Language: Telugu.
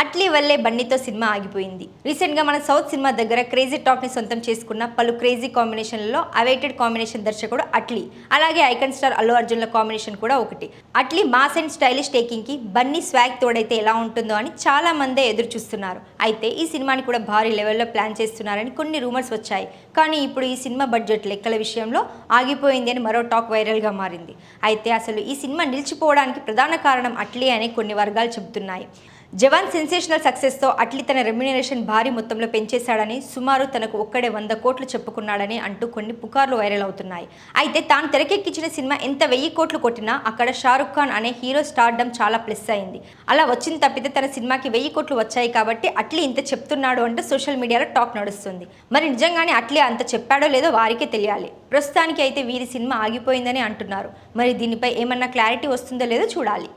అట్లీ వల్లే బన్నీతో సినిమా ఆగిపోయింది. రీసెంట్గా మన సౌత్ సినిమా దగ్గర క్రేజీ టాక్ని సొంతం చేసుకున్న పలు క్రేజీ కాంబినేషన్లలో అవైటెడ్ కాంబినేషన్ దర్శకుడు అట్లీ అలాగే ఐకన్ స్టార్ అల్లు అర్జున్ల కాంబినేషన్ కూడా ఒకటి. అట్లీ మాస్ అండ్ స్టైలిష్ టేకింగ్కి బన్నీ స్వాగ్ తోడైతే ఎలా ఉంటుందో అని చాలా మందే ఎదురు చూస్తున్నారు. అయితే ఈ సినిమాని కూడా భారీ లెవెల్లో ప్లాన్ చేస్తున్నారని కొన్ని రూమర్స్ వచ్చాయి. కానీ ఇప్పుడు ఈ సినిమా బడ్జెట్ లెక్కల విషయంలో ఆగిపోయింది అని మరో టాక్ వైరల్గా మారింది. అయితే అసలు ఈ సినిమా నిలిచిపోవడానికి ప్రధాన కారణం అట్లీ అని కొన్ని వర్గాలు చెబుతున్నాయి. జవాన్ సెన్సేషనల్ సక్సెస్తో అట్లీ తన రెమ్యునరేషన్ భారీ మొత్తంలో పెంచేశాడని సుమారు తనకు ఒక్కడే వంద కోట్లు చెప్పుకున్నాడని అంటూ కొన్ని పుకార్లు వైరల్ అవుతున్నాయి. అయితే తాను తెరకెక్కించిన సినిమా ఎంత వెయ్యి కోట్లు కొట్టినా అక్కడ షారుఖ్ ఖాన్ అనే హీరో స్టార్డమ్ చాలా ప్లస్ అయింది. అలా వచ్చిన తప్పితే తన సినిమాకి వెయ్యి కోట్లు వచ్చాయి కాబట్టి అట్లీ ఇంత చెప్తున్నాడు అంటూ సోషల్ మీడియాలో టాక్ నడుస్తుంది. మరి నిజంగానే అట్లీ అంత చెప్పాడో లేదో వారికే తెలియాలి. ప్రస్తుతానికి అయితే వీరి సినిమా ఆగిపోయిందని అంటున్నారు. మరి దీనిపై ఏమన్నా క్లారిటీ వస్తుందో లేదో చూడాలి.